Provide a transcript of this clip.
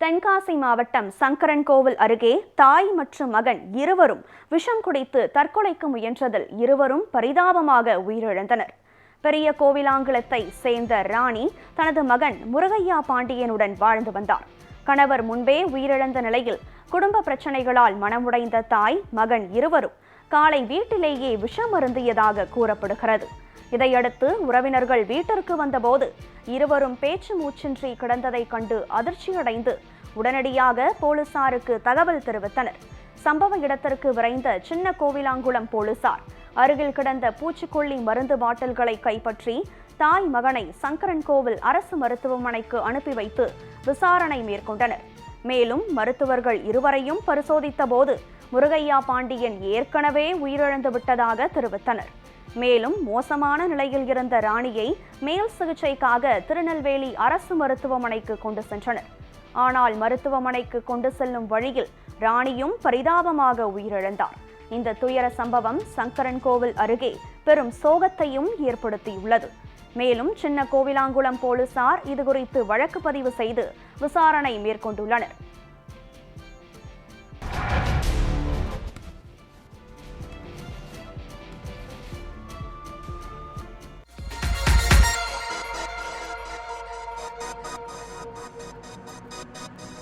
தென்காசி மாவட்டம் சங்கரன்கோவில் அருகே தாய் மற்றும் மகன் இருவரும் விஷம் குடித்து தற்கொலைக்கு முயன்றதில் இருவரும் பரிதாபமாக உயிரிழந்தனர். பெரிய கோவிலாங்குளத்தை சேர்ந்த ராணி தனது மகன் முருகையா பாண்டியனுடன் வாழ்ந்து வந்தார் கணவர் முன்பே உயிரிழந்த நிலையில் குடும்ப பிரச்சனைகளால் மனமுடைந்த தாய் மகன் இருவரும் காலை வீட்டிலேயே விஷம் அருந்தியதாக கூறப்படுகிறது. இதையடுத்து உறவினர்கள் வீட்டிற்கு வந்தபோது இருவரும் பேச்சு மூச்சின்றி கிடந்ததைக் கண்டு அதிர்ச்சியடைந்து உடனடியாக போலீசாருக்கு தகவல் தெரிவித்தனர். சம்பவ இடத்திற்கு விரைந்த சின்ன கோவிலாங்குளம் போலீசார் அருகில் கிடந்த பூச்சிக்கொல்லி மருந்து பாட்டில்களை கைப்பற்றி தாய் மகனை சங்கரன் கோவில் அரசு மருத்துவமனைக்கு அனுப்பி வைத்து விசாரணை மேற்கொண்டனர். மேலும் மருத்துவர்கள் இருவரையும் பரிசோதித்த போது முருகையா பாண்டியன் ஏற்கனவே உயிரிழந்து விட்டதாக தெரிவித்தனர். மேலும் மோசமான நிலையில் இருந்த ராணியை மேல் சிகிச்சைக்காக திருநெல்வேலி அரசு மருத்துவமனைக்கு கொண்டு சென்றனர். ஆனால் மருத்துவமனைக்கு கொண்டு செல்லும் வழியில் ராணியும் பரிதாபமாக உயிரிழந்தார். இந்த துயர சம்பவம் சங்கரன் கோவில் அருகே பெரும் சோகத்தையும் ஏற்படுத்தியுள்ளது. மேலும் சின்ன கோவிலாங்குளம் போலீசார் இதுகுறித்து வழக்கு பதிவு செய்து விசாரணை மேற்கொண்டுள்ளனர். you